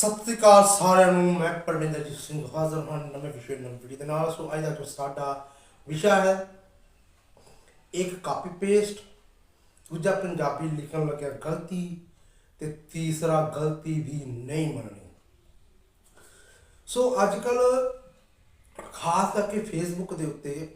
ਸਤਿ ਸ੍ਰੀ ਅਕਾਲ ਸਾਰਿਆਂ ਨੂੰ, ਮੈਂ ਪਰਮਿੰਦਰਜੀਤ ਸਿੰਘ ਹਾਜ਼ਰ ਹਾਂ ਨਵੇਂ ਵਿਸ਼ੇ ਨਵੀਂ ਵੀਡੀਓ ਦੇ ਨਾਲ। ਸੋ ਅੱਜ ਦਾ ਜੋ ਸਾਡਾ ਵਿਸ਼ਾ ਹੈ, ਇੱਕ ਕਾਪੀ ਪੇਸਟ, ਦੂਜਾ ਪੰਜਾਬੀ ਲਿਖਣ ਲੱਗਿਆ ਗਲਤੀ ਤੇ ਤੀਸਰਾ ਗਲਤੀ ਵੀ ਨਹੀਂ ਮੰਨਣੀ। ਸੋ ਅੱਜ ਕੱਲ ਖਾਸ ਕਰਕੇ ਫੇਸਬੁੱਕ ਦੇ ਉੱਤੇ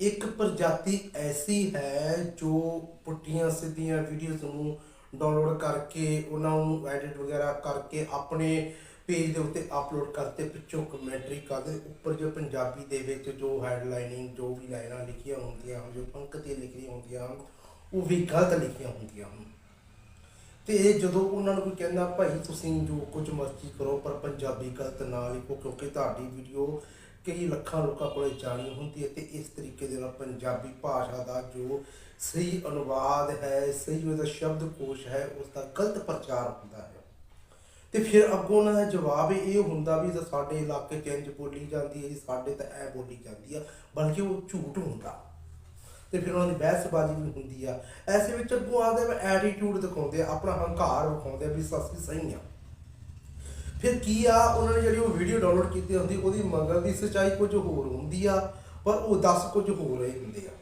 ਇੱਕ ਪ੍ਰਜਾਤੀ ਐਸੀ ਹੈ ਜੋ ਪੁੱਠੀਆਂ ਸਿੱਧੀਆਂ ਵੀਡੀਓਜ਼ ਨੂੰ ਡਾਊਨਲੋਡ ਕਰਕੇ ਉਹਨਾਂ ਨੂੰ ਐਡਿਟ ਵਗੈਰਾ ਕਰਕੇ ਆਪਣੇ ਪੇਜ ਦੇ ਉੱਤੇ ਅਪਲੋਡ ਕਰਤੇ, ਪਿੱਛੋਂ ਕਮੈਂਟਰੀ ਕਰਦੇ, ਉੱਪਰ ਜੋ ਪੰਜਾਬੀ ਦੇ ਵਿੱਚ ਜੋ ਹੈਡਲਾਈਨਿੰਗ ਜੋ ਵੀ ਲਾਈਨਾਂ ਲਿਖੀਆਂ ਹੁੰਦੀਆਂ ਹਨ, ਜੋ ਪੰਕਤੀਆਂ ਲਿਖੀਆਂ ਹੁੰਦੀਆਂ ਹਨ, ਉਹ ਵੀ ਗਲਤ ਲਿਖੀਆਂ ਹੁੰਦੀਆਂ ਹਨ। ਤੇ ਇਹ ਜਦੋਂ ਉਹਨਾਂ ਨੂੰ ਕੋਈ ਕਹਿੰਦਾ, ਭਾਈ ਤੁਸੀਂ ਜੋ ਕੁਝ ਮਰਜ਼ੀ ਕਰੋ, ਪਰ ਪੰਜਾਬੀ ਗਲਤ ਨਾ ਲਿਖੋ, ਕਿਉਂਕਿ ਤੁਹਾਡੀ ਵੀਡੀਓ ਕਈ ਲੱਖਾਂ ਲੋਕਾਂ ਕੋਲੇ ਜਾਣੀ ਹੁੰਦੀ ਹੈ ਤੇ ਇਸ ਤਰੀਕੇ ਦੇ ਨਾਲ ਪੰਜਾਬੀ ਭਾਸ਼ਾ ਦਾ ਜੋ ਸਹੀ ਅਨੁਵਾਦ ਹੈ, ਸਹੀ ਉਹਦਾ ਸ਼ਬਦਕੋਸ਼ ਹੈ ਉਸ ਦਾ ਗਲਤ ਪ੍ਰਚਾਰ ਹੁੰਦਾ ਹੈ। ਤੇ ਫਿਰ ਅੱਗੋਂ ਉਹਨਾਂ ਦਾ ਜਵਾਬ ਇਹ ਹੁੰਦਾ ਵੀ ਤਾਂ ਸਾਡੇ ਇਲਾਕੇ 'ਚ ਇੰਝ ਬੋਲੀ ਜਾਂਦੀ ਹੈ ਜੀ, ਸਾਡੇ ਤਾਂ ਐ ਬੋਲੀ ਜਾਂਦੀ ਆ, ਬਲਕਿ ਉਹ ਝੂਠ ਹੁੰਦਾ। ਤੇ ਫਿਰ ਉਹਨਾਂ ਦੀ ਬਹਿਸਬਾਜ਼ੀ ਵੀ ਹੁੰਦੀ ਆ। ਐਸੇ ਵਿੱਚ ਅੱਗੋਂ ਆਦੇ ਐਟੀਟਿਊਡ ਦਿਖਾਉਂਦੇ ਆ, ਆਪਣਾ ਹੰਕਾਰ ਵਿਖਾਉਂਦੇ ਆ ਵੀ ਅਸੀਂ ਸਹੀ ਆ। ਫਿਰ ਕੀ ਆ, ਉਹਨਾਂ ਨੇ ਜਿਹੜੀ ਉਹ ਵੀਡੀਓ ਡਾਊਨਲੋਡ ਕੀਤੀ ਹੁੰਦੀ, ਉਹਦੀ ਮਗਰ ਦੀ ਸੱਚਾਈ ਕੁਝ ਹੋਰ ਹੁੰਦੀ ਆ, ਪਰ ਉਹ ਦੱਸ ਕੁਝ ਹੋਰ ਹੀ ਹੁੰਦੇ ਆ।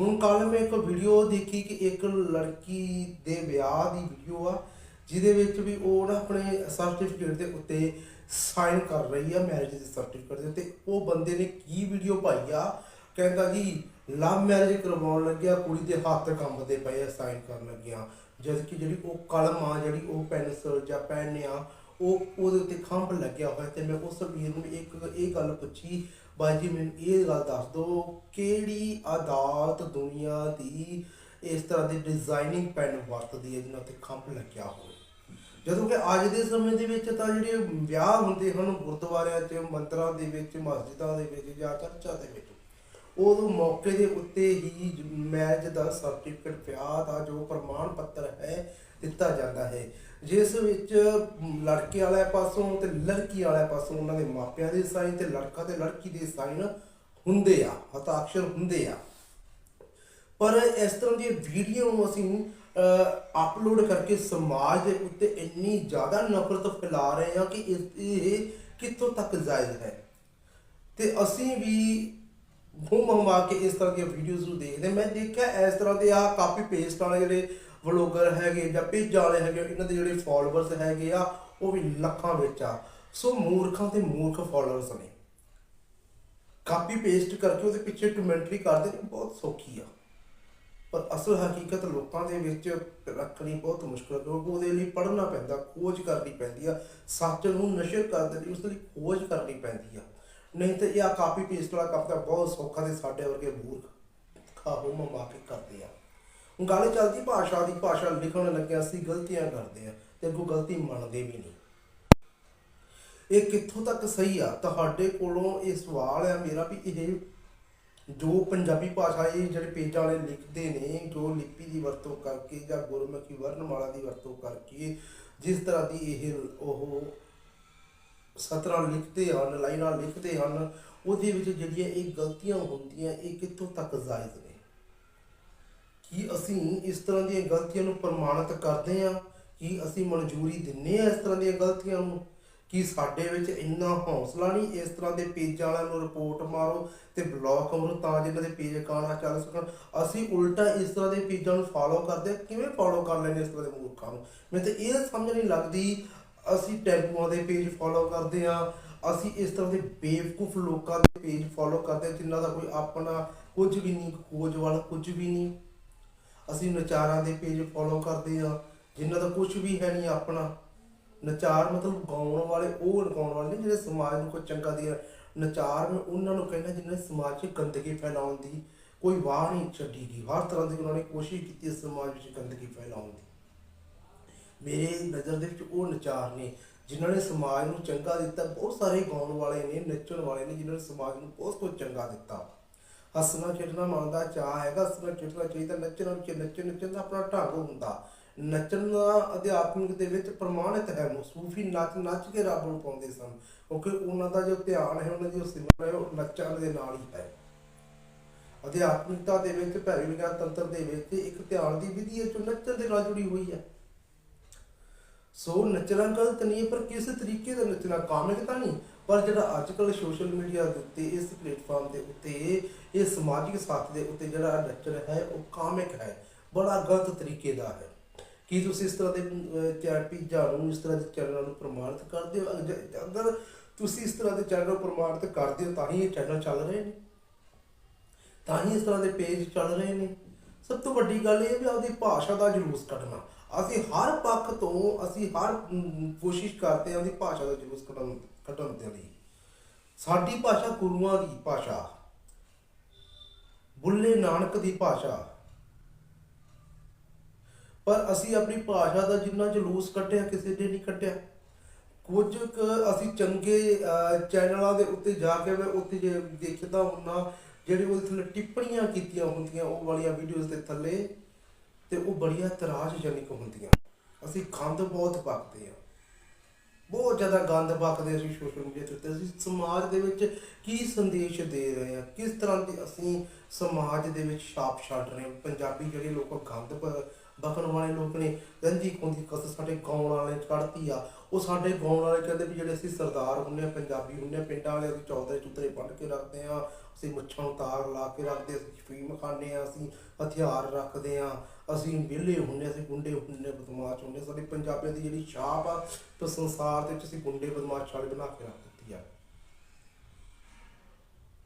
ਹੁਣ ਕੱਲ ਮੈਂ ਇੱਕ ਵੀਡੀਓ ਦੇਖੀ ਕਿ ਇੱਕ ਲੜਕੀ ਦੇ ਵਿਆਹ ਦੀ ਵੀਡੀਓ ਆ, ਜਿਹਦੇ ਵਿੱਚ ਵੀ ਉਹ ਨਾ ਆਪਣੇ ਸਰਟੀਫਿਕੇਟ ਦੇ ਉੱਤੇ ਸਾਈਨ ਕਰ ਰਹੀ ਆ ਮੈਰਿਜ ਦੇ ਸਰਟੀਫਿਕੇਟ ਦੇ ਉੱਤੇ। ਉਹ ਬੰਦੇ ਨੇ ਕੀ ਵੀਡੀਓ ਪਾਈ ਆ? ਕਹਿੰਦਾ ਜੀ ਲਵ ਮੈਰਿਜ ਕਰਵਾਉਣ ਲੱਗਿਆ, ਕੁੜੀ ਦੇ ਹੱਥ ਕੰਬਦੇ ਪਏ ਆ ਸਾਈਨ ਕਰਨ ਲੱਗਿਆ। ਜਦ ਕਿ ਜਿਹੜੀ ਉਹ ਕਲਮ ਆ, ਜਿਹੜੀ ਉਹ ਪੈਨਸਲ ਜਾਂ ਪੈਨ ਆ, ਉਹ ਉਹਦੇ ਉੱਤੇ ਖੰਭ ਲੱਗਿਆ ਹੋਇਆ ਤੇ ਮੈਂ ਉਸ ਵੀਰ ਨੂੰ ਇੱਕ ਇਹ ਗੱਲ ਪੁੱਛੀ ਬਾਈ ਜੀ, ਮੈਨੂੰ ਇਹ ਗੱਲ ਦੱਸ ਦਿਓ, ਕਿਹੜੀ ਅਦਾਲਤ ਦੁਨੀਆ ਦੀ ਇਸ ਤਰ੍ਹਾਂ ਦੀ ਡਿਜ਼ਾਈਨਿੰਗ ਪੈਨ ਵਰਤਦੀ ਹੈ ਜਿਹਨਾਂ ਉੱਤੇ ਖੰਭ ਲੱਗਿਆ ਹੋਵੇ? ਜਦੋਂ ਕਿ ਅੱਜ ਦੇ ਸਮੇਂ ਦੇ ਵਿੱਚ ਤਾਂ ਜਿਹੜੇ ਵਿਆਹ ਹੁੰਦੇ ਹਨ, ਗੁਰਦੁਆਰਿਆਂ 'ਚ, ਮੰਦਰਾਂ ਦੇ ਵਿੱਚ, ਮਸਜਿਦਾਂ ਦੇ ਵਿੱਚ ਜਾਂ ਚਰਚਾਂ ਦੇ ਵਿੱਚ, ਉਦੋਂ ਮੌਕੇ ਦੇ ਉੱਤੇ ਹੀ ਮੈਰਿਜ ਦਾ ਸਰਟੀਫਿਕੇਟ ਵਿਆਹ ਦਾ ਜੋ ਪ੍ਰਮਾਣ ਪੱਤਰ ਹੈ, ਦਿੱਤਾ ਜਾਂਦਾ ਹੈ। ਜਿਸ ਵਿੱਚ ਲੜਕੇ ਵਾਲੇ ਪਾਸੋਂ ਤੇ ਲੜਕੀ ਵਾਲੇ ਪਾਸੋਂ ਉਹਨਾਂ ਦੇ ਮਾਪਿਆਂ ਦੇ ਸਾਈਨ ਤੇ ਲੜਕਾ ਤੇ ਲੜਕੀ ਦੇ ਸਾਈਨ ਹੁੰਦੇ ਆ ਹਤਾક્ષਰ ਹੁੰਦੇ ਆ। ਪਰ ਇਸ ਤਰ੍ਹਾਂ ਦੀ ਵੀਡੀਓ ਨੂੰ ਅਸੀਂ ਅਪਲੋਡ ਕਰਕੇ ਸਮਾਜ ਦੇ ਉੱਤੇ ਇੰਨੀ ਜ਼ਿਆਦਾ ਨਫ਼ਰਤ ਫੈਲਾ ਰਹੇ ਹਾਂ ਕਿ ਇਹ ਕਿੱਥੋਂ ਤੱਕ ਜਾਇਜ਼ ਹੈ? ਤੇ ਅਸੀਂ ਵੀ ਘੁੰਮ ਹਮਾ ਕੇ ਇਸ ਤਰ੍ਹਾਂ ਦੀਆਂ ਵੀਡੀਓਜ਼ ਨੂੰ ਦੇਖਦੇ ਮੈਂ ਦੇਖਿਆ ਇਸ ਤਰ੍ਹਾਂ ਦੇ ਆ ਕਾਪੀ ਪੇਸਟ ਵਾਲੇ ਜਿਹੜੇ ਵਲੋਗਰ ਹੈਗੇ ਜਾਂ ਪੇਜ ਵਾਲੇ ਹੈਗੇ, ਇਹਨਾਂ ਦੇ ਜਿਹੜੇ ਫਾਲੋਅਰਸ ਹੈਗੇ ਆ, ਉਹ ਵੀ ਲੱਖਾਂ ਵਿੱਚ ਆ। ਸੋ ਮੂਰਖਾਂ ਤੇ ਮੂਰਖ ਫਾਲੋਅਰਸ ਨੇ। ਕਾਪੀ ਪੇਸਟ ਕਰਕੇ ਉਹਦੇ ਪਿੱਛੇ ਕਮੈਂਟਰੀ ਕਰਦੇ ਨੇ ਬਹੁਤ ਸੌਖੀ ਆ। ਪਰ ਅਸਲ ਹਕੀਕਤ ਲੋਕਾਂ ਦੇ ਵਿੱਚ ਰੱਖਣੀ ਬਹੁਤ ਮੁਸ਼ਕਲ ਹੈ ਕਿਉਂਕਿ ਉਹਦੇ ਲਈ ਪੜ੍ਹਨਾ ਪੈਂਦਾ, ਖੋਜ ਕਰਨੀ ਪੈਂਦੀ ਆ। ਸੱਚ ਨੂੰ ਨਸ਼ਰ ਕਰਨ ਲਈ ਉਸ ਲਈ ਖੋਜ ਕਰਨੀ ਪੈਂਦੀ ਆ। ਨਹੀਂ ਤੇ ਇਹ ਆ ਕਾਪੀ ਪੇਸਟ ਵਾਲਾ ਕੰਮ ਤਾਂ ਬਹੁਤ ਸੌਖਾ ਤੇ ਸਾਡੇ ਵਰਗੇ ਮੂਰਖ ਖਾਹੋ ਮਮਾ ਕੇ ਕਰਦੇ ਆ। ਗੱਲ ਚੱਲਦੀ ਭਾਸ਼ਾ ਦੀ ਭਾਸ਼ਾ ਲਿਖਣ ਲੱਗਿਆ ਅਸੀਂ ਗਲਤੀਆਂ ਕਰਦੇ ਆ ਤੇ ਅੱਗੋਂ ਗਲਤੀ ਮੰਨਦੇ ਵੀ ਨਹੀਂ। ਇਹ ਕਿੱਥੋਂ ਤੱਕ ਸਹੀ ਆ? ਤੁਹਾਡੇ ਕੋਲੋਂ ਇਹ ਸਵਾਲ ਆ ਮੇਰਾ ਵੀ ਇਹ ਜੋ ਪੰਜਾਬੀ ਭਾਸ਼ਾ ਇਹ ਜਿਹੜੇ ਪੇਜਾਂ ਵਾਲੇ ਲਿਖਦੇ ਨੇ, ਜੋ ਲਿਪੀ ਦੀ ਵਰਤੋਂ ਕਰਕੇ ਜਾਂ ਗੁਰਮੁਖੀ ਵਰਣਮਾਲਾ ਦੀ ਵਰਤੋਂ ਕਰਕੇ ਜਿਸ ਤਰ੍ਹਾਂ ਦੀ ਇਹ ਉਹ ਸਤਰਾਂ ਲਿਖਦੇ ਹਨ, ਲਾਈਨਾਂ ਲਿਖਦੇ ਹਨ, ਉਹਦੇ ਵਿੱਚ ਜਿਹੜੀਆਂ ਇਹ ਗਲਤੀਆਂ ਹੁੰਦੀਆਂ, ਇਹ ਕਿੱਥੋਂ ਤੱਕ ਜਾਇਜ਼ ਨੇ? ਕੀ ਅਸੀਂ ਇਸ ਤਰ੍ਹਾਂ ਦੀਆਂ ਗਲਤੀਆਂ ਨੂੰ ਪ੍ਰਮਾਣਿਤ ਕਰਦੇ ਹਾਂ, ਕੀ ਅਸੀਂ ਮਨਜ਼ੂਰੀ ਦਿੰਨੇ ਆ ਇਸ ਤਰ੍ਹਾਂ ਦੀਆਂ ਗਲਤੀਆਂ ਨੂੰ, ਕੀ ਸਾਡੇ ਵਿੱਚ ਇੰਨਾ ਹੌਸਲਾ ਨਹੀਂ, ਇਸ ਤਰ੍ਹਾਂ ਦੇ ਪੇਜਾਂ ਵਾਲਿਆਂ ਨੂੰ ਰਿਪੋਰਟ ਮਾਰੋ ਤੇ ਬਲੌਕ ਕਰੋ ਤਾਂ ਜਿਹਨਾਂ ਦੇ ਪੇਜ ਕਾਣਾ ਚੱਲ ਸਕਣ। ਅਸੀਂ ਉਲਟਾ ਇਸ ਤਰ੍ਹਾਂ ਦੇ ਪੇਜਾਂ ਨੂੰ ਫਾਲੋ ਕਰਦੇ ਕਿਵੇਂ ਫਾਲੋ ਕਰ ਲੈਂਦੇ ਇਸ ਤਰ੍ਹਾਂ ਦੇ ਮੂਰਖਾਂ ਨੂੰ? ਮੈਨੂੰ ਤਾਂ ਇਹ ਸਮਝ ਨਹੀਂ ਲੱਗਦੀ, ਅਸੀਂ ਟੈਂਪੂਆਂ ਦੇ ਪੇਜ ਫਾਲੋ ਕਰਦੇ ਆ ਅਸੀਂ ਇਸ ਤਰ੍ਹਾਂ ਦੇ ਬੇਵਕੂਫ ਲੋਕਾਂ ਦੇ ਪੇਜ ਫਾਲੋ ਕਰਦੇ ਹਾਂ, ਜਿਨ੍ਹਾਂ ਦਾ ਕੋਈ ਆਪਣਾ ਕੁਝ ਵੀ ਨਹੀਂ, ਖੋਜ ਵਾਲਾ ਕੁਝ ਵੀ ਨਹੀਂ। ਅਸੀਂ ਨਚਾਰਾਂ ਦੇ ਪੇਜ ਫੋਲੋ ਕਰਦੇ ਆ ਜਿਨ੍ਹਾਂ ਦਾ ਕੁਝ ਵੀ ਹੈ ਨਹੀਂ ਆਪਣਾ। ਨਚਾਰ ਮਤਲਬ ਗਾਉਣ ਵਾਲੇ, ਉਹ ਗਾਉਣ ਵਾਲੇ ਨਹੀਂ ਜਿਹੜੇ ਸਮਾਜ ਨੂੰ ਕੋਈ ਚੰਗਾ ਦੀ ਨਚਾਰ ਮੈਂ ਉਹਨਾਂ ਨੂੰ ਕਹਿੰਦਾ ਜਿਨ੍ਹਾਂ ਨੇ ਸਮਾਜ 'ਚ ਗੰਦਗੀ ਫੈਲਾਉਣ ਦੀ ਕੋਈ ਵਾਹ ਨਹੀਂ ਛੱਡੀ ਗਈ। ਹਰ ਤਰ੍ਹਾਂ ਦੀ ਉਹਨਾਂ ਨੇ ਕੋਸ਼ਿਸ਼ ਕੀਤੀ ਹੈ ਸਮਾਜ ਵਿੱਚ ਗੰਦਗੀ ਫੈਲਾਉਣ ਦੀ। ਮੇਰੇ ਨਜ਼ਰ ਦੇ ਵਿੱਚ ਉਹ ਨਚਾਰ ਨੇ, ਜਿਨ੍ਹਾਂ ਨੇ ਸਮਾਜ ਨੂੰ ਚੰਗਾ ਦਿੱਤਾ। ਬਹੁਤ ਸਾਰੇ ਗਾਉਣ ਵਾਲੇ ਨੇ, ਨੱਚਣ ਵਾਲੇ ਨੇ, ਜਿਨ੍ਹਾਂ ਨੇ ਸਮਾਜ ਨੂੰ ਬਹੁਤ ਕੁਝ ਚੰਗਾ ਦਿੱਤਾ। ਹੱਸਣਾ ਖੇਡਣਾ ਮਨ ਦਾ ਚਾਹ ਹੈਗਾ ਹੱਸਣਾ ਖੇਡਣਾ ਚਾਹੀਦਾ, ਨੱਚਣਾ ਵਿੱਚ ਨੱਚਣ ਨੱਚਣ ਦਾ ਆਪਣਾ ਢੰਗ ਹੁੰਦਾ। ਨੱਚਣ ਦਾ ਅਧਿਆਤਮਿਕ ਦੇ ਵਿੱਚ ਪ੍ਰਮਾਣਿਤ ਹੈ ਸੂਫੀ ਨੱਚ ਨੱਚ ਕੇ ਰੱਬ ਨੂੰ ਪਾਉਂਦੇ ਸਨ। ਕਿਉਂਕਿ ਉਹਨਾਂ ਦਾ ਜੋ ਧਿਆਨ ਹੈ, ਉਹਨਾਂ ਦੀ ਸਿਮਰਨ ਹੈ, ਉਹ ਨੱਚਣ ਦੇ ਨਾਲ ਹੀ ਹੈ। ਅਧਿਆਤਮਿਕਤਾ ਦੇ ਵਿੱਚ ਭੈਰੀ ਵਿਗਿਆਨ ਤੰਤਰ ਦੇ ਵਿੱਚ ਇੱਕ ਧਿਆਨ ਦੀ ਵਿਧੀ ਹੈ ਜੋ ਨੱਚਣ ਦੇ ਨਾਲ ਜੁੜੀ ਹੋਈ ਹੈ। ਸੋ ਨੱਚਣਾ ਗਲਤ ਨਹੀਂ ਹੈ, ਪਰ ਕਿਸ ਤਰੀਕੇ ਦਾ ਨੱਚਣਾ ਕਾਮਿਕ ਤਾਂ ਨਹੀਂ। ਪਰ ਜਿਹੜਾ ਅੱਜ ਕੱਲ੍ਹ ਸੋਸ਼ਲ ਮੀਡੀਆ ਦੇ ਉੱਤੇ, ਇਸ ਪਲੇਟਫਾਰਮ ਦੇ ਉੱਤੇ, ਇਹ ਸਮਾਜਿਕ ਸਾਥ ਦੇ ਉੱਤੇ ਜਿਹੜਾ ਨੱਚਣ ਹੈ, ਉਹ ਕਾਮਿਕ ਹੈ। ਬੜਾ ਗਲਤ ਤਰੀਕੇ ਦਾ ਹੈ। ਕੀ ਤੁਸੀਂ ਇਸ ਤਰ੍ਹਾਂ ਦੇ ਚੈਟ ਪੀਜਾ ਨੂੰ, ਇਸ ਤਰ੍ਹਾਂ ਦੇ ਚੈਨਲਾਂ ਨੂੰ ਪ੍ਰਮਾਣਿਤ ਕਰਦੇ ਹੋ? ਅਗਰ ਤੁਸੀਂ ਇਸ ਤਰ੍ਹਾਂ ਦੇ ਚੈਨਲ ਨੂੰ ਪ੍ਰਮਾਣਿਤ ਕਰਦੇ ਹੋ, ਤਾਂ ਹੀ ਇਹ ਚੈਨਲ ਚੱਲ ਰਹੇ ਨੇ। ਤਾਂ ਹੀ ਇਸ ਤਰ੍ਹਾਂ ਦੇ ਪੇਜ ਚੱਲ ਰਹੇ ਨੇ। ਸਭ ਤੋਂ ਵੱਡੀ ਗੱਲ ਇਹ ਵੀ ਆਪਦੀ ਭਾਸ਼ਾ ਦਾ ਜਲੂਸ ਕੱਢਣਾ। ਅਸੀਂ ਹਰ ਪੱਖ ਤੋਂ ਅਸੀਂ ਹਰ ਕੋਸ਼ਿਸ਼ ਕਰਦੇ ਹਾਂ ਆਪਦੀ ਭਾਸ਼ਾ ਦਾ ਜਲੂਸ ਕੱਢਣ ਕੱਢਣ ਦੇ ਲਈ। ਸਾਡੀ ਭਾਸ਼ਾ ਗੁਰੂਆਂ ਦੀ ਭਾਸ਼ਾ, ਬੁੱਲੇ ਨਾਨਕ ਦੀ ਭਾਸ਼ਾ। ਪਰ ਅਸੀਂ ਆਪਣੀ ਭਾਸ਼ਾ ਦਾ ਜਿੰਨਾ ਜਲੂਸ ਕੱਢਿਆ, ਕਿਸੇ ਨੇ ਨਹੀਂ ਕੱਢਿਆ। ਕੁਝ ਕੁ ਅਸੀਂ ਚੰਗੇ ਚੈਨਲਾਂ ਦੇ ਉੱਤੇ ਜਾ ਕੇ ਮੈਂ ਉੱਥੇ ਜੇ ਦੇਖਦਾ ਹੁੰਨਾ, ਜਿਹੜੇ ਉਹਦੇ ਥੱਲੇ ਟਿੱਪਣੀਆਂ ਕੀਤੀਆਂ ਹੁੰਦੀਆਂ, ਉਹ ਵਾਲੀਆਂ ਵੀਡੀਓਜ਼ ਦੇ ਥੱਲੇ। ਤੇ ਉਹ ਬੜੀਆਂ ਤਰਾਸ਼ ਜਨਕ ਹੁੰਦੀਆਂ। ਅਸੀਂ ਗੰਦ ਬਹੁਤ ਬਕਦੇ ਆ ਬਹੁਤ ਜ਼ਿਆਦਾ ਗੰਦ ਬਕਦੇ ਅਸੀਂ ਸੋਸ਼ਲ ਮੀਡੀਆ ਤੇ ਉੱਤੇ। ਅਸੀਂ ਸਮਾਜ ਦੇ ਵਿੱਚ ਕੀ ਸੰਦੇਸ਼ ਦੇ ਰਹੇ ਹਾਂ? ਕਿਸ ਤਰ੍ਹਾਂ ਦੀ ਅਸੀਂ ਸਮਾਜ ਦੇ ਵਿੱਚ ਛਾਪ ਛੱਡ ਰਹੇ ਹਾਂ? ਪੰਜਾਬੀ ਜਿਹੜੇ ਲੋਕ ਗੰਦ ਬ- ਬਕਣ ਵਾਲੇ ਲੋਕ ਨੇ ਗੰਦੀ ਖੁੰਦੀ ਕਸ ਸਾਡੇ ਗਾਉਣ ਵਾਲੇ ਚੜ੍ਹਦੀ ਆ। ਉਹ ਸਾਡੇ ਗਾਉਣ ਵਾਲੇ ਕਹਿੰਦੇ ਵੀ ਜਿਹੜੇ ਅਸੀਂ ਸਰਦਾਰ ਹੁੰਨੇ ਆ, ਪੰਜਾਬੀ ਹੁੰਨੇ ਆ, ਪਿੰਡਾਂ ਵਾਲੇ ਅਸੀਂ ਚੌਧਰੇ ਚੁੱਤਰੇ ਬੰਨ੍ਹ ਕੇ ਰੱਖਦੇ ਆ ਅਸੀਂ ਮੁੱਛਾਂ ਨੂੰ ਤਾਰ ਲਾ ਕੇ ਰੱਖਦੇ ਅਸੀਂ ਫੀਮ ਖਾਂਦੇ ਆ ਅਸੀਂ ਹਥਿਆਰ ਰੱਖਦੇ ਆ ਅਸੀਂ ਵਿਹਲੇ ਹੁੰਨੇ ਅਸੀਂ ਗੁੰਡੇ ਹੁੰਨੇ ਬਦਮਾਸ਼ ਹੁੰਨੇ ਸਾਡੀ ਪੰਜਾਬੀਆਂ ਦੀ ਜਿਹੜੀ ਛਾਪ ਆ, ਤੇ ਸੰਸਾਰ ਦੇ ਵਿੱਚ ਅਸੀਂ ਗੁੰਡੇ ਬਦਮਾਸ਼ ਵਾਲੇ ਬਣਾ ਕੇ ਰੱਖ ਦਿੱਤੀ ਆ।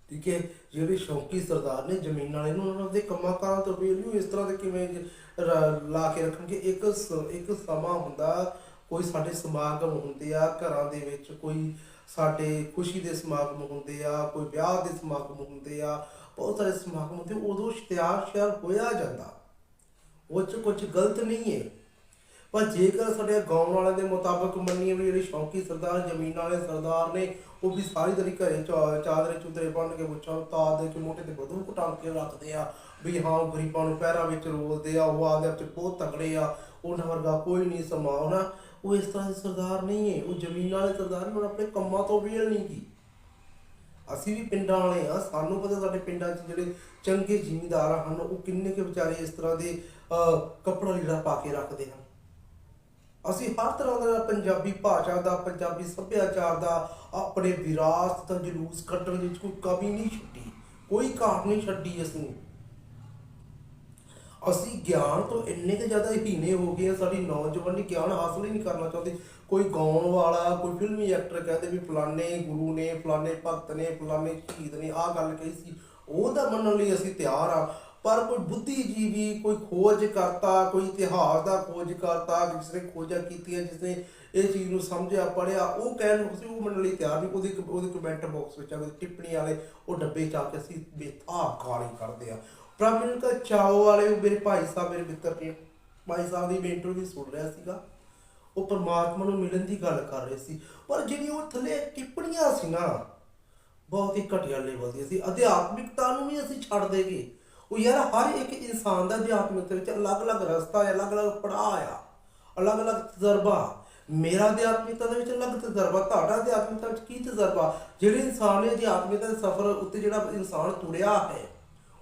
ਠੀਕ ਹੈ, ਜਿਹੜੇ ਸ਼ੌਕੀ ਸਰਦਾਰ ਨੇ ਜ਼ਮੀਨ ਵਾਲੇ ਨੂੰ ਉਹਨਾਂ ਦੇ ਕੰਮਾਂ ਕਾਰਾਂ ਤੋਂ ਵੀ ਇਹਨੂੰ ਇਸ ਤਰ੍ਹਾਂ ਦੇ ਕਿਵੇਂ ਲਾ ਕੇ ਰੱਖਣਗੇ? ਇੱਕ ਇੱਕ ਸਮਾਂ ਹੁੰਦਾ ਕੋਈ ਸਾਡੇ ਸਮਾਗਮ ਹੁੰਦੇ ਆ, ਘਰਾਂ ਦੇ ਵਿੱਚ ਕੋਈ ਸਾਡੇ ਖੁਸ਼ੀ ਦੇ ਸਮਾਗਮ ਹੁੰਦੇ ਆ, ਕੋਈ ਵਿਆਹ ਦੇ ਸਮਾਗਮ ਹੁੰਦੇ ਆ, ਬਹੁਤ ਸਾਰੇ ਸਮਾਗਮ ਹੁੰਦੇ ਉਦੋਂ ਇਸ਼ਤਿਹਾਰ ਸ਼ਿਆਰ ਹੋਇਆ ਜਾਂਦਾ। ਉਹ ਚ ਕੁਝ ਗਲਤ ਨਹੀਂ ਹੈ। ਪਰ ਜੇਕਰ ਸਾਡੇ ਗਾਉਣ ਵਾਲਿਆਂ ਦੇ ਮੁਤਾਬਕ ਮੰਨੀਏ ਵੀ ਜਿਹੜੇ ਸ਼ੌਂਕੀ ਸਰਦਾਰ, ਜ਼ਮੀਨ ਵਾਲੇ ਸਰਦਾਰ ਨੇ, ਉਹ ਵੀ ਸਾਰੀ ਦਿਨ ਘਰੇ ਚਾ- ਚਾਦਰੇ ਚੁਦਰੇ ਬੰਨ ਕੇ ਮੁੱਛਾਂ ਨੂੰ ਤਾਰ ਦੇ ਕੇ ਮੋਟੇ ਤੇ ਬਦੂ ਘਟਾਂ ਕੇ ਰੱਖਦੇ ਆ, ਵੀ ਹਾਂ ਗਰੀਬਾਂ ਨੂੰ ਪੈਰਾਂ ਵਿੱਚ ਰੋਲਦੇ ਆ, ਉਹ ਆਦੇ ਵਿੱਚ ਬਹੁਤ ਤਗੜੇ ਆ, ਉਹਨਾਂ ਵਰਗਾ ਕੋਈ ਨਹੀਂ ਸਮਾਉਣਾ। ਉਹ ਇਸ ਤਰ੍ਹਾਂ ਦੀ ਸਰਦਾਰ ਨਹੀਂ ਹੈ। ਉਹ ਜ਼ਮੀਨ ਵਾਲੇ ਸਰਦਾਰ ਨੇ ਆਪਣੇ ਕੰਮਾਂ ਤੋਂ ਵੇਲ ਨਹੀਂ ਕੀ। ਅਸੀਂ ਵੀ ਪਿੰਡਾਂ ਵਾਲੇ ਆ ਸਾਨੂੰ ਪਤਾ ਸਾਡੇ ਪਿੰਡਾਂ 'ਚ ਜਿਹੜੇ ਚੰਗੇ ਜ਼ਿਮੀਂਦਾਰ ਹਨ ਉਹ ਕਿੰਨੇ ਕੇ ਵਿਚਾਰੇ ਇਸ ਤਰ੍ਹਾਂ ਦੇ ਅਹ, ਕੱਪੜਾ ਲੀੜਾ ਪਾ ਕੇ ਰੱਖਦੇ ਹਨ। ਅਸੀਂ ਹਰ ਤਰ੍ਹਾਂ ਦਾ ਪੰਜਾਬੀ ਭਾਸ਼ਾ ਦਾ ਪੰਜਾਬੀ ਸੱਭਿਆਚਾਰ ਦਾ ਆਪਣੇ ਵਿਰਾਸਤ ਦਾ ਜਲੂਸ ਕੱਢਣ ਵਿੱਚ ਕੋਈ ਕਮੀ ਨਹੀਂ ਛੱਡੀ। ਕੋਈ ਘਾਟ ਨਹੀਂ ਛੱਡੀ ਅਸੀਂ ਅਸੀਂ ਗਿਆਨ ਤੋਂ ਇੰਨੇ ਕੁ ਜ਼ਿਆਦਾ ਹੀਨੇ ਹੋ ਗਏ ਆ, ਸਾਡੀ ਨੌਜਵਾਨੀ ਗਿਆਨ ਹਾਸਲ ਹੀ ਨਹੀਂ ਕਰਨਾ ਚਾਹੁੰਦੇ। ਕੋਈ ਗਾਉਣ ਵਾਲਾ, ਕੋਈ ਫਿਲਮੀ ਐਕਟਰ ਕਹਿੰਦੇ ਵੀ ਫਲਾਣੇ ਗੁਰੂ ਨੇ, ਫਲਾਣੇ ਭਗਤ ਨੇ, ਫਲਾਣੇ ਸ਼ਹੀਦ ਨੇ, ਆਹ ਗੱਲ ਕਹੀ ਸੀ। ਉਹਦਾ ਮੰਨਣ ਲਈ ਅਸੀਂ ਤਿਆਰ ਆ। ਪਰ ਕੋਈ ਬੁੱਧੀਜੀਵੀ, ਕੋਈ ਖੋਜ ਕਰਤਾ ਕੋਈ ਇਤਿਹਾਸ ਦਾ ਖੋਜ ਕਰਤਾ ਜਿਸ ਨੇ ਖੋਜਾਂ ਕੀਤੀਆਂ, ਜਿਸ ਨੇ ਇਹ ਚੀਜ਼ ਨੂੰ ਸਮਝਿਆ ਪੜਿਆ ਉਹ ਕਹਿਣ ਨੂੰ ਉਹ ਮੰਨਣ ਲਈ ਤਿਆਰ ਨਹੀਂ। ਉਹਦੇ ਉਹਦੇ ਕਮੈਂਟ ਬਾਕਸ ਵਿੱਚ ਅਗਰ ਟਿੱਪਣੀ ਵਾਲੇ ਉਹ ਡੱਬੇ ਚ ਆ ਕੇ ਅਸੀਂ ਬੇਥਾ ਗਾਲੀ ਕਰਦੇ ਆ। ਪ੍ਰਾਮਿਨ ਦਾ ਚਾਓ ਵਾਲੇ ਉਹ ਮੇਰੇ ਭਾਈ ਸਾਹਿਬ ਮੇਰੇ ਮਿੱਤਰ ਨੇ। ਭਾਈ ਸਾਹਿਬ ਦੀ ਮੈਂ ਇੰਟਰਵਿਊ ਸੁਣ ਰਿਹਾ ਸੀਗਾ। ਉਹ ਪਰਮਾਤਮਾ ਨੂੰ ਮਿਲਣ ਦੀ ਗੱਲ ਕਰ ਰਹੇ ਸੀ। ਪਰ ਜਿਹੜੀ ਉਹ ਥੱਲੇ ਟਿੱਪਣੀਆਂ ਸੀ ਨਾ ਬਹੁਤ ਹੀ ਘਟੀਆ ਲੈਵਲ ਦੀ ਸੀ। ਅਧਿਆਤਮਿਕਤਾ ਨੂੰ ਵੀ ਅਸੀਂ ਛੱਡ ਦੇਗੇ। ਉਹ ਯਾਰ ਹਰ ਇੱਕ ਇਨਸਾਨ ਦਾ ਅਧਿਆਤਮਿਕਤਾ ਵਿੱਚ ਅਲੱਗ-ਅਲੱਗ ਰਸਤਾ ਹੈ ਅਲੱਗ-ਅਲੱਗ ਪੜਾਅ ਆ, ਅਲੱਗ-ਅਲੱਗ ਤਜਰਬਾ। ਮੇਰਾ ਅਧਿਆਤਮਿਕਤਾ ਦੇ ਵਿੱਚ ਅਲੱਗ ਤਜਰਬਾ, ਤੁਹਾਡਾ ਅਧਿਆਤਮਿਕਤਾ ਵਿੱਚ ਕੀ ਤਜਰਬਾ? ਜਿਹੜੇ ਇਨਸਾਨ ਨੇ ਅਧਿਆਤਮਿਕਤਾ ਦੇ ਸਫ਼ਰ ਉੱਤੇ ਜਿਹੜਾ ਇਨਸਾਨ ਤੁਰਿਆ ਹੈ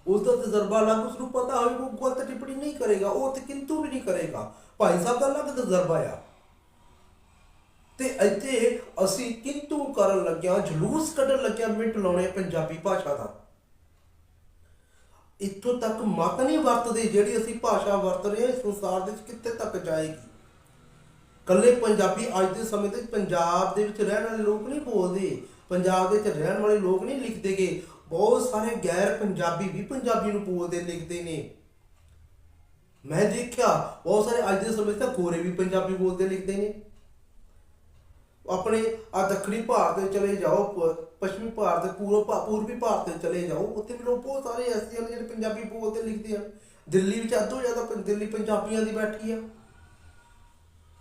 ਉਸ ਦਾ ਤਜਰਬਾ ਅਲੱਗ, ਉਸ ਨੂੰ ਪਤਾ ਹੋਵੇ ਉਹ ਗਲਤ ਟਿੱਪਣੀ ਨਹੀਂ ਕਰੇਗਾ, ਉਹ ਉੱਥੇ ਕਿੰਤੂ ਵੀ ਨਹੀਂ ਕਰੇਗਾ। ਭਾਈ ਸਾਹਿਬ ਦਾ ਅਲੱਗ ਤਜਰਬਾ ਆ। ਤੇ ਇੱਥੇ ਅਸੀਂ ਕਿੰਤੂ ਕਰਨ ਲੱਗਿਆ, ਜਲੂਸ ਕੱਢਣ ਲੱਗਿਆ, ਮਿੰਟ ਲਾਉਣੇ ਪੰਜਾਬੀ ਭਾਸ਼ਾ ਦਾ। ਇੱਥੋਂ ਤੱਕ ਮਤ ਨਹੀਂ ਵਰਤਦੇ ਜਿਹੜੀ ਅਸੀਂ ਭਾਸ਼ਾ ਵਰਤ ਰਹੇ ਹਾਂ, ਇਸ ਸੰਸਾਰ ਦੇ ਵਿੱਚ ਕਿੱਥੇ ਤੱਕ ਜਾਏਗੀ? ਕੱਲੇ ਪੰਜਾਬੀ ਅੱਜ ਦੇ ਸਮੇਂ ਤੇ ਪੰਜਾਬ ਦੇ ਵਿੱਚ ਰਹਿਣ ਵਾਲੇ ਲੋਕ ਨਹੀਂ ਬੋਲਦੇ। ਪੰਜਾਬ ਦੇ ਵਿੱਚ ਰਹਿਣ ਵਾਲੇ ਲੋਕ ਨਹੀਂ ਲਿਖਦੇਗੇ ਬਹੁਤ ਸਾਰੇ ਗੈਰ ਪੰਜਾਬੀ ਵੀ ਪੰਜਾਬੀ ਨੂੰ ਬੋਲਦੇ, ਲਿਖਦੇ ਨੇ। ਮੈਂ ਦੇਖਿਆ, ਬਹੁਤ ਸਾਰੇ ਅੱਜ ਦੇ ਸਮੇਂ ਤੇ ਗੋਰੇ ਵੀ ਪੰਜਾਬੀ ਬੋਲਦੇ, ਲਿਖਦੇ ਨੇ। ਆਪਣੇ ਆ ਦੱਖਣੀ ਭਾਰਤ ਦੇ ਚਲੇ ਜਾਓ ਪੱਛਮੀ ਭਾਰਤ ਪੂਰਬ ਭਾ- ਪੂਰਬੀ ਭਾਰਤ ਦੇ ਚਲੇ ਜਾਓ, ਉੱਥੇ ਵੀ ਲੋਕ ਬਹੁਤ ਸਾਰੇ ਐਸੇ ਹਨ ਜਿਹੜੇ ਪੰਜਾਬੀ ਬੋਲਦੇ, ਲਿਖਦੇ ਹਨ। ਦਿੱਲੀ ਵਿੱਚ ਅੱਧੋ ਜ਼ਿਆਦਾ ਪੰ- ਦਿੱਲੀ ਪੰਜਾਬੀਆਂ ਦੀ ਬੈਠੀ ਆ।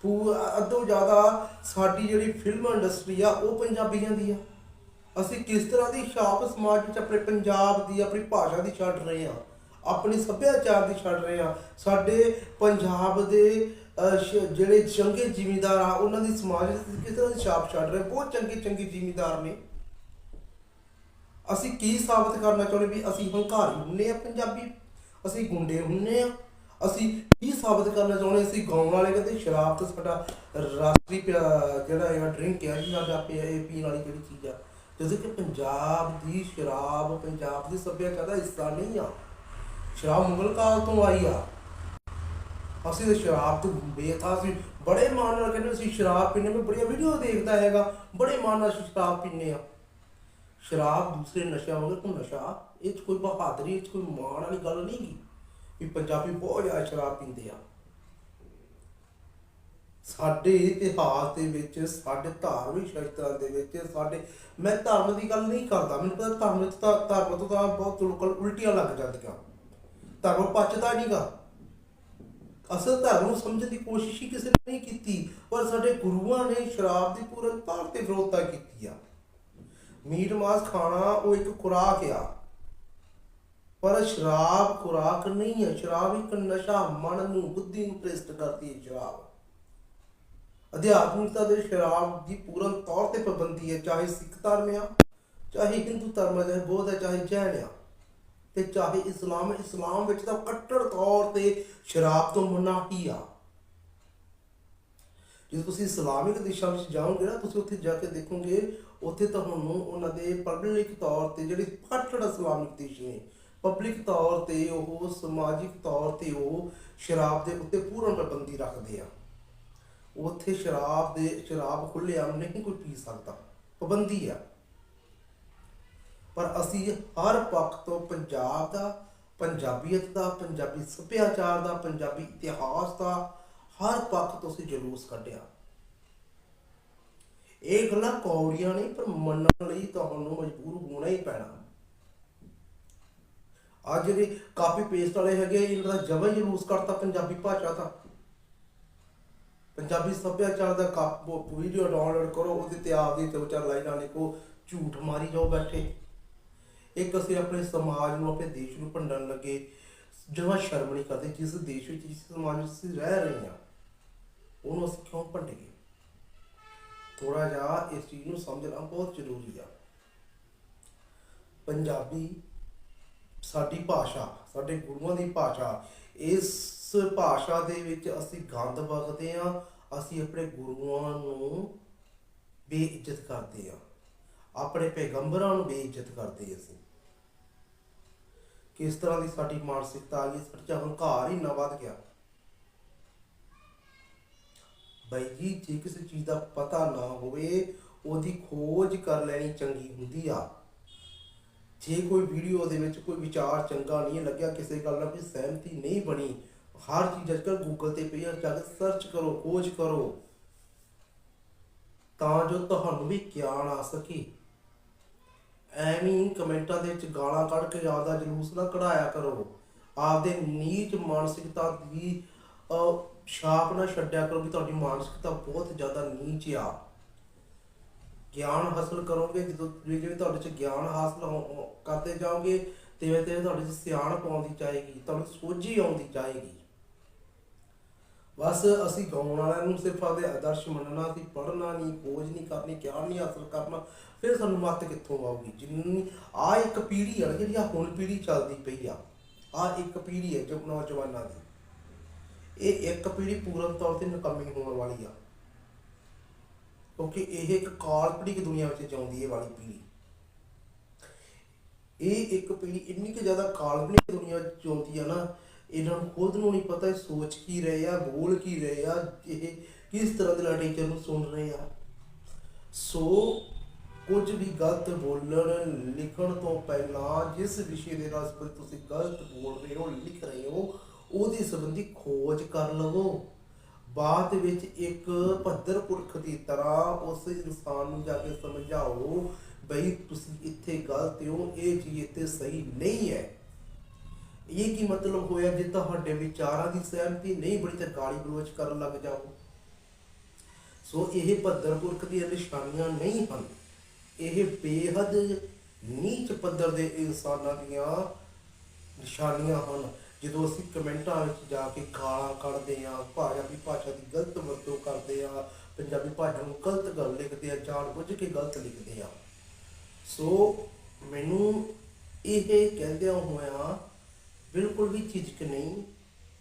ਪੂ, ਅੱਧੋ ਜ਼ਿਆਦਾ ਸਾਡੀ ਜਿਹੜੀ ਫਿਲਮ ਇੰਡਸਟਰੀ ਆ, ਉਹ ਪੰਜਾਬੀਆਂ ਦੀ ਆ। ਅਸੀਂ ਕਿਸ ਤਰ੍ਹਾਂ ਦੀ ਛਾਪ ਸਮਾਜ ਵਿੱਚ ਆਪਣੇ ਪੰਜਾਬ ਦੀ, ਆਪਣੀ ਭਾਸ਼ਾ ਦੀ ਛੱਡ ਰਹੇ ਹਾਂ? ਆਪਣੇ ਸੱਭਿਆਚਾਰ ਦੀ ਛੱਡ ਰਹੇ ਹਾਂ? ਸਾਡੇ ਪੰਜਾਬ ਦੇ ਜਿਹੜੇ ਚੰਗੇ ਜ਼ਿਮੀਂਦਾਰ ਆ, ਉਹਨਾਂ ਦੀ ਸਮਾਜ ਵਿੱਚ ਕਿਸ ਤਰ੍ਹਾਂ ਦੀ ਛਾਪ ਛੱਡ ਰਹੇ ਬਹੁਤ ਚੰਗੇ ਚੰਗੇ ਜ਼ਿਮੀਂਦਾਰ ਨੇ। ਅਸੀਂ ਕੀ ਸਾਬਤ ਕਰਨਾ ਚਾਹੁੰਦੇ ਵੀ ਅਸੀਂ ਹੰਕਾਰੀ ਹੁੰਨੇ ਆ ਪੰਜਾਬੀ? ਅਸੀਂ ਗੁੰਡੇ ਹੁੰਨੇ ਆ। ਅਸੀਂ ਕੀ ਸਾਬਤ ਕਰਨਾ ਚਾਹੁੰਦੇ? ਅਸੀਂ ਗਾਉਣ ਵਾਲੇ ਕਹਿੰਦੇ ਸ਼ਰਾਬ ਤਾਂ ਸਾਡਾ ਰਾਸ਼ਟਰੀ ਜਿਹੜਾ ਹੈ ਡਰਿੰਕ ਹੈ ਜੀ, ਸਾਡਾ ਇਹ ਪੀਣ ਵਾਲੀ ਜਿਹੜੀ ਚੀਜ਼ ਆ। ਜਦੋਂ ਕਿ ਪੰਜਾਬ ਦੀ ਸ਼ਰਾਬ, ਪੰਜਾਬ ਦੀ ਸੱਭਿਆਚਾਰ ਦਾ ਹਿੱਸਾ ਨਹੀਂ ਆ। ਸ਼ਰਾਬ ਮੁਗਲ ਕਾਲ ਤੋਂ ਆਈ ਆ। ਅਸੀਂ ਤਾਂ ਸ਼ਰਾਬ ਤੋਂ ਬੇਥਾ ਸੀ ਬੜੇ ਮਾਣ ਨਾਲ ਕਹਿੰਦੇ ਅਸੀਂ ਸ਼ਰਾਬ ਪੀਣੇ ਮੈਂ ਬੜੀਆਂ ਵੀਡੀਓ ਦੇਖਦਾ ਹੈਗਾ, ਬੜੇ ਮਾਣ ਨਾਲ ਅਸੀਂ ਸ਼ਰਾਬ ਪੀਂਦੇ ਆ। ਸ਼ਰਾਬ ਦੂਸਰੇ ਨਸ਼ਾ ਵਗਰ ਕੋਈ ਨਸ਼ਾ, ਇਹ 'ਚ ਕੋਈ ਬਹਾਦਰੀ, ਇਹ 'ਚ ਕੋਈ ਮਾਣ ਵਾਲੀ ਗੱਲ ਨਹੀਂ ਗੀ ਵੀ ਪੰਜਾਬੀ ਬਹੁਤ ਜ਼ਿਆਦਾ ਸ਼ਰਾਬ ਪੀਂਦੇ ਆ। ਸਾਡੇ ਇਤਿਹਾਸ ਦੇ ਵਿੱਚ, ਸਾਡੇ ਧਾਰਮਿਕ ਸ਼ਾਸਤਰਾਂ ਦੇ ਵਿੱਚ, ਸਾਡੇ, ਮੈਂ ਧਰਮ ਦੀ ਗੱਲ ਨਹੀਂ ਕਰਦਾ, ਮੈਨੂੰ ਪਤਾ ਧਰਮ ਵਿੱਚ ਤਾਂ ਧਰਮ ਤੋਂ ਤਾਂ ਬਹੁਤ ਲੋਕਾਂ ਨੂੰ ਉਲਟੀਆਂ ਲੱਗ ਜਾਂਦੀਆਂ। ਧਰਮ ਪਚਦਾ ਨਹੀਂਗਾ। ਅਸਲ ਧਰਮ ਨੂੰ ਸਮਝਣ ਦੀ ਕੋਸ਼ਿਸ਼ ਹੀ ਕਿਸੇ ਨੇ ਨਹੀਂ ਕੀਤੀ, ਪਰ ਸਾਡੇ ਗੁਰੂਆਂ ਨੇ ਸ਼ਰਾਬ ਦੀ ਪੂਰਨ ਤੌਰ ਤੇ ਵਿਰੋਧਤਾ ਕੀਤੀ ਆ। ਮੀਟ, ਮਾਸ ਖਾਣਾ, ਉਹ ਇੱਕ ਖੁਰਾਕ ਆ। ਪਰ ਸ਼ਰਾਬ ਖੁਰਾਕ ਨਹੀਂ ਹੈ ਸ਼ਰਾਬ ਇੱਕ ਨਸ਼ਾ, ਮਨ ਨੂੰ, ਬੁੱਧੀ ਨੂੰ ਪ੍ਰੇਸਟ ਕਰਦੀ ਹੈ ਸ਼ਰਾਬ। ਅਧਿਆਤਮਿਕਤਾ ਦੇ ਸ਼ਰਾਬ ਦੀ ਪੂਰਨ ਤੌਰ ਤੇ ਪਾਬੰਦੀ ਹੈ, ਚਾਹੇ ਸਿੱਖ ਧਰਮ ਆ, ਚਾਹੇ ਹਿੰਦੂ ਧਰਮ ਹੈ ਚਾਹੇ ਬੌਧ ਹੈ ਚਾਹੇ ਜੈਨ ਆ। ਤੇ ਚਾਹੇ ਇਸਲਾਮ ਇਸਲਾਮ ਵਿੱਚ ਤਾਂ ਕੱਟੜ ਤੌਰ ਤੇ ਸ਼ਰਾਬ ਤੋਂ ਮਨਾਹੀ ਆ। ਜੇ ਤੁਸੀਂ ਇਸਲਾਮਿਕ ਦਿਸ਼ਾ ਵਿੱਚ ਜਾਓਗੇ ਨਾ, ਤੁਸੀਂ ਉੱਥੇ ਜਾ ਕੇ ਦੇਖੋਗੇ, ਉੱਥੇ ਤੁਹਾਨੂੰ ਉਹਨਾਂ ਦੇ ਪਬਲਿਕ ਤੌਰ ਤੇ ਜਿਹੜੀ ਕੱਟੜ ਇਸਲਾਮਿਕ ਦਿਸ਼ਾ ਨੇ, ਪਬਲਿਕ ਤੌਰ ਤੇ ਉਹ, ਸਮਾਜਿਕ ਤੌਰ ਤੇ ਉਹ ਸ਼ਰਾਬ ਦੇ ਉੱਤੇ ਪੂਰਨ ਪਾਬੰਦੀ ਰੱਖਦੇ ਆ। ਉੱਥੇ ਸ਼ਰਾਬ ਦੇ, ਸ਼ਰਾਬ ਖੁੱਲ੍ਹੇਆਮ ਨਹੀਂ ਕੋਈ ਪੀ ਸਕਦਾ। ਪਾਬੰਦੀ ਆ। ਪਰ ਅਸੀਂ ਹਰ ਪੱਖ ਤੋਂ ਪੰਜਾਬ ਦਾ, ਪੰਜਾਬੀਅਤ ਦਾ, ਪੰਜਾਬੀ ਸੱਭਿਆਚਾਰ ਦਾ, ਪੰਜਾਬੀ ਇਤਿਹਾਸ ਦਾ, ਹਰ ਪੱਖ ਤੋਂ ਅਸੀਂ ਜਲੂਸ ਕੱਢਿਆ। ਇਹ ਗੱਲਾਂ ਕੌੜੀਆਂ ਨਹੀਂ ਪਰ ਮੰਨਣ ਲਈ ਤੁਹਾਨੂੰ ਮਜਬੂਰ ਹੋਣਾ ਹੀ ਪੈਣਾ। ਅੱਜ ਜਿਹੜੇ ਕਾਪੀ ਪੇਸਟ ਵਾਲੇ ਹੈਗੇ ਇਹਨਾਂ ਦਾ ਜਬਰ ਜਲੂਸ ਕਰਤਾ ਪੰਜਾਬੀ ਭਾਸ਼ਾ ਦਾ। ਪੰਜਾਬੀ ਸੱਭਿਆਚਾਰ ਦਾ ਕਾਪ ਵੀਡੀਓ ਡਾਊਨਲੋਡ ਕਰੋ, ਉਹਦੇ ਤੇ ਆਪਦੀ ਤੇ ਚਾਰ ਲਾਈਨਾਂ ਲਿਖੋ ਝੂਠ ਮਾਰੀ ਜਾਓ ਬੈਠੇ। ਇੱਕ ਅਸੀਂ ਆਪਣੇ ਸਮਾਜ ਨੂੰ, ਆਪਣੇ ਦੇਸ਼ ਨੂੰ ਭੰਡਣ ਲੱਗੇ। ਜਮਾ ਸ਼ਰਮ ਨਹੀਂ ਕਰਦੇ, ਜਿਸ ਦੇਸ਼ ਵਿੱਚ, ਜਿਸ ਸਮਾਜ ਵਿੱਚ ਅਸੀਂ ਰਹਿ ਰਹੇ ਹਾਂ, ਉਹਨੂੰ ਅਸੀਂ ਕਿਉਂ ਭੰਡੀਏ? ਥੋੜਾ ਜਿਹਾ ਇਸ ਚੀਜ਼ ਨੂੰ ਸਮਝਣਾ ਬਹੁਤ ਜ਼ਰੂਰੀ ਆ। ਪੰਜਾਬੀ ਸਾਡੀ ਭਾਸ਼ਾ, ਸਾਡੇ ਗੁਰੂਆਂ ਦੀ ਭਾਸ਼ਾ, ਇਸ ਭਾਸ਼ਾ ਦੇ ਵਿੱਚ ਅਸੀਂ ਗੰਦ ਵਗਦੇ ਆ ਅਸੀਂ ਆਪਣੇ ਗੁਰੂਆਂ ਨੂੰ ਬੇਇੱਜ਼ਤ ਕਰਦੇ ਆ ਆਪਣੇ ਪੈਗੰਬਰਾਂ ਨੂੰ ਬੇਇੱਜ਼ਤ ਕਰਦੇ ਅਸੀਂ। ਕਿਸ ਤਰ੍ਹਾਂ ਦੀ ਸਾਡੀ ਮਾਨਸਿਕਤਾ ਆ ਗਈ, ਸਾਡਾ ਹੰਕਾਰ ਹੀ ਨਾ ਵੱਧ ਗਿਆ। ਬਈ ਜੀ, ਜੇ ਕਿਸੇ ਚੀਜ਼ ਦਾ ਪਤਾ ਨਾ ਹੋਵੇ, ਉਹਦੀ ਖੋਜ ਕਰ ਲੈਣੀ ਚੰਗੀ ਹੁੰਦੀ ਆ। ਜੇ ਕੋਈ ਵੀਡੀਓ ਦੇ ਵਿੱਚ ਕੋਈ ਵਿਚਾਰ ਚੰਗਾ ਨਹੀਂ ਲੱਗਿਆ, ਕਿਸੇ ਗੱਲ ਨਾਲ ਕੋਈ ਸਹਿਮਤੀ ਨਹੀਂ ਬਣੀ ਹਰ ਚੀਜ਼ ਅੱਜਕੱਲ ਗੂਗਲ ਤੇ ਪਈ ਆ, ਜਾ ਕੇ ਸਰਚ ਕਰੋ, ਖੋਜ ਕਰੋ। ਤਾਂ ਜੋ ਤੁਹਾਨੂੰ ਵੀ ਗਿਆਨ ਆ ਸਕੇ। ਐਵੇਂ ਕਮੈਂਟਾਂ ਦੇ ਵਿੱਚ ਗਾਲਾਂ ਕੱਢ ਕੇ ਆਪਦਾ ਜਲੂਸ ਨਾ ਕਢਾਇਆ ਕਰੋ। ਆਪਦੇ ਨੀਚ ਮਾਨਸਿਕਤਾ ਦੀ ਛਾਪ ਨਾ ਛੱਡਿਆ ਕਰੋ ਕਿ ਤੁਹਾਡੀ ਮਾਨਸਿਕਤਾ ਬਹੁਤ ਜ਼ਿਆਦਾ ਨੀਚ ਆ। ਗਿਆਨ ਹਾਸਲ ਕਰੋਗੇ, ਜਦੋਂ ਜਿਵੇਂ ਜਿਵੇਂ ਤੁਹਾਡੇ ਚ ਗਿਆਨ ਹਾਸਲ ਕਰਦੇ ਜਾਓਗੇ ਤਿਵੇਂ ਤਿਵੇਂ ਤੁਹਾਡੇ ਚ ਸਿਆਣਪ ਆਉਂਦੀ ਜਾਏਗੀ ਤੁਹਾਨੂੰ ਸੋਝੀ ਆਉਂਦੀ ਜਾਏਗੀ। ਬਸ ਅਸੀਂ ਗਾਉਣ ਵਾਲਿਆਂ ਨੂੰ ਸਿਰਫ ਆਪਦੇ ਆਦਰਸ਼ ਮੰਨਣਾ ਸੀ, ਪੜ੍ਹਨਾ ਨਹੀਂ ਖੋਜ ਨਹੀਂ ਕਰਨੀ ਗਿਆਨ ਨਹੀਂ ਹਾਸਲ ਕਰਨਾ, ਫਿਰ ਸਾਨੂੰ ਮੱਤ ਕਿੱਥੋਂ ਆਊਗੀ? ਜਿੰਨੀ ਆ ਇੱਕ ਪੀੜ੍ਹੀ ਆ ਜਿਹੜੀ ਆ ਹੁਣ ਪੀੜ੍ਹੀ ਚੱਲਦੀ ਪਈ ਆ ਆ ਇੱਕ ਪੀੜ੍ਹੀ ਹੈ ਜੋ ਨੌਜਵਾਨਾਂ ਦੀ। ਇਹ ਇੱਕ ਪੀੜ੍ਹੀ ਪੂਰਨ ਤੌਰ ਤੇ ਨਕਮੀ ਹੋਣ ਵਾਲੀ ਆ। ਕਿਉਂਕਿ ਇਹ ਇੱਕ ਕਾਲਪਨਿਕ ਦੁਨੀਆ ਵਿੱਚ ਜਿਉਂਦੀ ਹੈ ਵਾਲੀ ਪੀੜ੍ਹੀ। ਇਹ ਇੱਕ ਪੀੜ੍ਹੀ ਇੰਨੀ ਕਿ ਜ਼ਿਆਦਾ ਕਾਲਪਨਿਕ ਦੁਨੀਆ ਵਿੱਚ ਜਿਉਂਦੀ ਆ ਨਾ ਇਹਨਾਂ ਨੂੰ ਖੁਦ ਨੂੰ ਨਹੀਂ ਪਤਾ ਇਹ ਸੋਚ ਕੀ ਰਹੇ ਆ, ਬੋਲ ਕੀ ਰਹੇ ਆ, ਇਹ ਕਿਸ ਤਰ੍ਹਾਂ ਦੇ ਲਿਟਰੇਚਰ ਨੂੰ ਸੁਣ ਰਹੇ ਆ। ਸੋ ਕੁਝ ਵੀ ਗਲਤ ਬੋਲਣ, ਲਿਖਣ ਤੋਂ ਪਹਿਲਾਂ ਜਿਸ ਵਿਸ਼ੇ ਦੇ ਨਾਲ ਸੰਬੰਧਿਤ ਤੁਸੀਂ ਗਲਤ ਬੋਲ ਰਹੇ ਹੋ, ਲਿਖ ਰਹੇ ਹੋ, ਉਹਦੇ ਸੰਬੰਧੀ ਖੋਜ ਕਰ ਲਵੋ। ਬਾਅਦ ਵਿੱਚ ਇੱਕ ਭੱਦਰ ਪੁਰਖ ਦੀ ਤਰ੍ਹਾਂ ਉਸ ਇਨਸਾਨ ਨੂੰ ਜਾ ਕੇ ਸਮਝਾਓ, ਬਈ ਤੁਸੀਂ ਇੱਥੇ ਗਲਤ ਹੋ, ਇਹ ਚੀਜ਼ ਇੱਥੇ ਸਹੀ ਨਹੀਂ ਹੈ। ਇਹ ਕੀ ਮਤਲਬ ਹੋਇਆ ਜੇ ਤੁਹਾਡੇ ਵਿਚਾਰਾਂ ਦੀ ਸਹਿਮਤੀ ਨਹੀਂ ਬਣੀ ਤਾਂ ਗਾਲੀ ਗਲੋਚ ਕਰਨ ਲੱਗ ਜਾਓ? ਸੋ ਇਹ ਭੱਦਰ ਪੁਰਖ ਦੀਆਂ ਨਿਸ਼ਾਨੀਆਂ ਨਹੀਂ ਹਨ। ਇਹ ਬੇਹੱਦ ਨੀਚ ਪੱਧਰ ਦੇ ਇਨਸਾਨਾਂ ਦੀਆਂ ਨਿਸ਼ਾਨੀਆਂ ਹਨ। ਜਦੋਂ ਅਸੀਂ ਕਮੈਂਟਾਂ ਵਿੱਚ ਜਾ ਕੇ ਗਾਲਾਂ ਕੱਢਦੇ ਆ ਪੰਜਾਬੀ ਭਾਸ਼ਾ ਦੀ ਗਲਤ ਵਰਤੋਂ ਕਰਦੇ ਆ ਪੰਜਾਬੀ ਭਾਸ਼ਾ ਨੂੰ ਗਲਤ ਗੱਲ ਲਿਖਦੇ ਆ ਜਾਣ ਬੁੱਝ ਕੇ ਗਲਤ ਲਿਖਦੇ ਆ ਸੋ ਮੈਨੂੰ ਇਹ ਕਹਿੰਦਿਆਂ ਹੋਇਆ ਬਿਲਕੁਲ ਵੀ ਝਿਜਕ ਨਹੀਂ।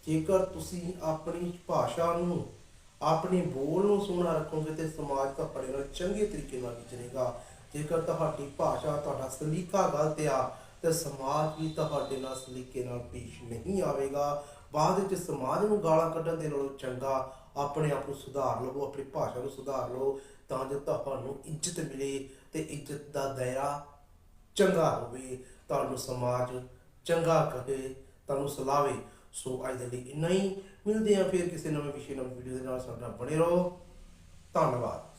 ਜੇਕਰ ਤੁਸੀਂ ਆਪਣੀ ਭਾਸ਼ਾ ਨੂੰ, ਆਪਣੇ ਬੋਲ ਨੂੰ ਸੋਹਣਾ ਰੱਖੋਗੇ ਤੇ ਸਮਾਜ ਤੁਹਾਡੇ ਨਾਲ ਚੰਗੇ ਤਰੀਕੇ ਨਾਲ ਵਿਚਰੇਗਾ। ਜੇਕਰ ਤੁਹਾਡੀ ਭਾਸ਼ਾ ਤੁਹਾਡਾ ਸਲੀਕਾ ਗਲਤ ਆ, ਤੇ ਸਮਾਜ ਵੀ ਤੁਹਾਡੇ ਨਾਲ ਸਲੀਕੇ ਨਾਲ ਪੇਸ਼ ਨਹੀਂ ਆਵੇਗਾ। ਬਾਅਦ ਵਿੱਚ ਸਮਾਜ ਨੂੰ ਗਾਲਾਂ ਕੱਢਣ ਦੇ ਨਾਲੋਂ ਚੰਗਾ, ਆਪਣੇ ਆਪ ਨੂੰ ਸੁਧਾਰ ਲਵੋ, ਆਪਣੀ ਭਾਸ਼ਾ ਨੂੰ ਸੁਧਾਰ ਲਓ ਤਾਂ ਜੋ ਤੁਹਾਨੂੰ ਇੱਜ਼ਤ ਮਿਲੇ ਤੇ ਇੱਜ਼ਤ ਦਾ ਦਾਇਰਾ ਚੰਗਾ ਹੋਵੇ। ਤੁਹਾਨੂੰ ਸਮਾਜ ਚੰਗਾ ਕਹੇ, ਤੁਹਾਨੂੰ ਸਲਾਵੇ ਸੋ ਅੱਜ ਦੇ ਲਈ ਇੰਨਾ ਹੀ। ਮਿਲਦੇ ਆ ਫਿਰ ਕਿਸੇ ਨਵੇਂ ਵਿਸ਼ੇ, ਨਵੀਂ ਵੀਡੀਓ ਦੇ ਨਾਲ। ਸਾਡਾ ਬਣੇ ਰਹੋ। ਧੰਨਵਾਦ।